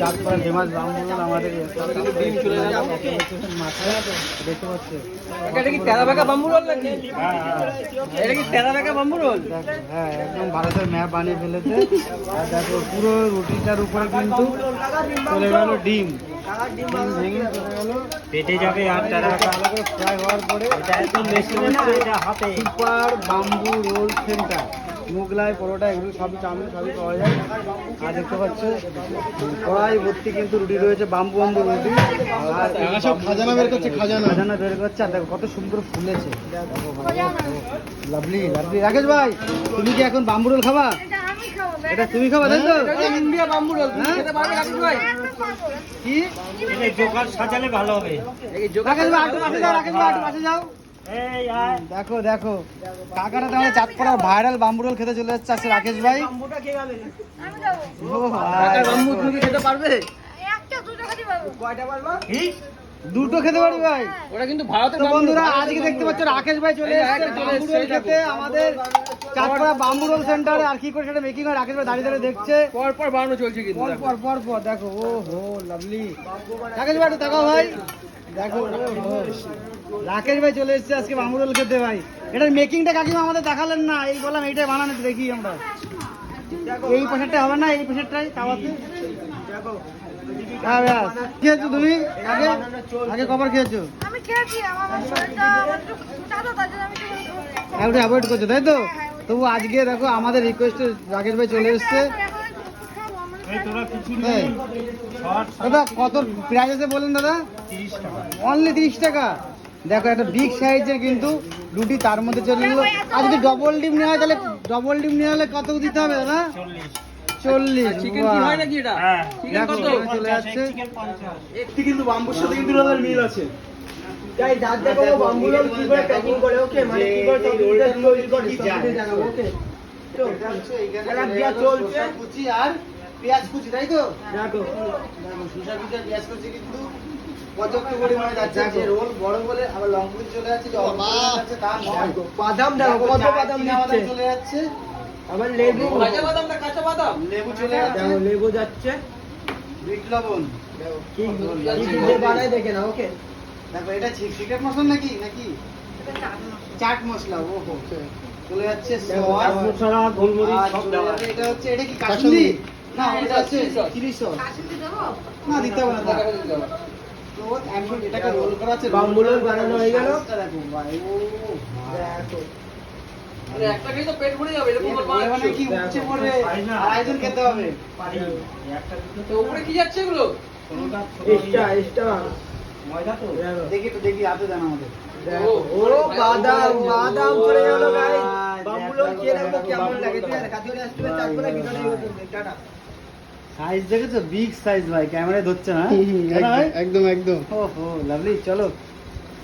Chandpara famous বাম্বুল আমাদের দেখতে পাচ্ছে এটা কি তেরা বেকা বাম্বু রোল নাকি? এটা কি তেরা বেকা বাম্বু রোল? হ্যাঁ একদম ভারতের ম্যাপ বানিয়ে ফেলেছে আর দেখো পুরো রুটিটার উপরে কিন্তু চলে গেল ডিম পেটে যাবে আর তেরা বেকা ফ্রাই হওয়ার পরে এটা একদম মেশিনে না এটা হাতে। Super bamboo roll centre. Mughlai paratha এগুলো সবই চাউমিন সবই পাওয়া যায়। আর দেখতে পাচ্ছ কড়াই ভর্তি কিন্তু রুটি রয়েছে বাম্বু বাম্বু রুটি। আর সব খাজানা বের করছে, খাজানা। খাজানা বের করছে আর দেখো কত সুন্দর ফুলেছে। Lovely lovely. রাকেশ ভাই তুমি কি এখন বাম্বু রোল খাবা? এটা আমি খাব এটা তুমি খাবা তাই তো ইন্ডিয়া বাম্বু রোল তুমি হ্যাঁ? খেতে পারবে রাকিব ভাই। কি? এটা জোকার সাজালে ভালো হবে। এই রাকেশ ভাই একটু পাশে যাও রাকেশ ভাই একটু পাশে যাও। দেখো দেখো। কাকাটা তাহলে চাঁদপাড়ার ভাইরাল বাম্বু রোল খেতে চলে যাচ্ছে রাকেশ ভাই। খেতে পারবে? দুটো পারব। কয়টা পারবা? দুটো খেতে পারি ভাই। ওটা কিন্তু ভারতের বন্ধুরা আজকে দেখতে পাচ্ছ রাকেশ ভাই চলে এসেছে খেতে আমাদের চাঁদপাড়া বাম্বু রোল সেন্টারে আর কি করে সেটা মেকিং হয় রাকেশ ভাই দাঁড়িয়ে দাঁড়িয়ে দেখছে। পর পর বানানো চলছে কিন্তু পর পর পর দেখো ও হো লাভলি রাকেশ ভাই একটু তাকাও ভাই। দেখো রাকেশ ভাই চলে এসেছে আজকে বাম্বু খেতে ভাই। এটার মেকিংটা কাকিমা আমাদের দেখালেন না এই বললাম এইটাই বানানো দেখি আমরা। এই প্রেশারটা হবে না এই প্রেশারটাই তাওয়াতে হ্যাঁ ব্যাস খেয়েছো তুমি? আগে? আগে কবার খেয়েছো? একটু অ্যাভয়েড করছ তাই তো? তবু আজকে দেখো আমাদের রিকোয়েস্টে রাকেশ ভাই চলে এসছে? দাদা কত প্রাইস আছে বলেন দাদা? অনলি তিরিশ টাকা। দেখো একটা বিগ সাইজের কিন্তু রুটি তার মধ্যে চলে গেলো আর যদি ডবল ডিম নেওয়া হয় তাহলে ডবল ডিম নেওয়া হলে কত দিতে হবে দাদা? চল্লিশ। চিকেন কি হয় নাকি এটা? চিকেন দেখো কত? এখানে চলে যাচ্ছে একটি কিন্তু বাম্বুর সাথে কিন্তু মিল আছে। ওকে মানে পেঁয়াজ কুচি আর পেঁয়াজ কুচি তাই তো? দেখো। কুচি পেঁয়াজ কুচি কিন্তু পর্যাপ্ত পরিমাণে যাচ্ছে যে রোল বড় বলে আবার লং কুচি চলে যাচ্ছে যে অল্প যাচ্ছে তা নয়। বাদাম দেখো কত বাদাম দিচ্ছে? চলে যাচ্ছে। আবার লেবু। কাঁচা বাদামটা কাঁচা বাদাম? লেবু চলে যাচ্ছে। লেবু যাচ্ছে। বিট লবণ। কি কি বানাই দেখে না ওকে। দেখো এটা সিক্রেট মশলা নাকি? নাকি? চাট মশলা। ও চলে যাচ্ছে সস। মশলা গোলমরিচ সব দেওয়া এটা হচ্ছে এটা কি কাসুন্দি না এটা হচ্ছে চিলি সস। কাশিতে দেবো? না দিতে হবে না তো এখন এটাকে রোল করা আছে বাম্বু রোল বানানো হয়ে গেল। একটা খেয়ে তো পেট ভরে যাবে এরকম কি। উচ্চে পড়বে আড়াইজন খেতে হবে তো উপরে কি যাচ্ছে এগুলো এক্সট্রা এক্সট্রা ময়দা তো দেখো। তো দেখি হাতে দেন আমাদের। ও বাদাম বাদাম পড়ে গেল গাইস দেখো, বাম্বুলো খেয়ে দেখো কেমন। লাগে ঠিক আছে কাজে আসবে তারপরে ভিডিওটা টাটা সাইজ দেখেছ? বিগ সাইজ ভাই। ক্যামেরায় ধরছে না? একদম একদম। ও হো লাভলি চলো।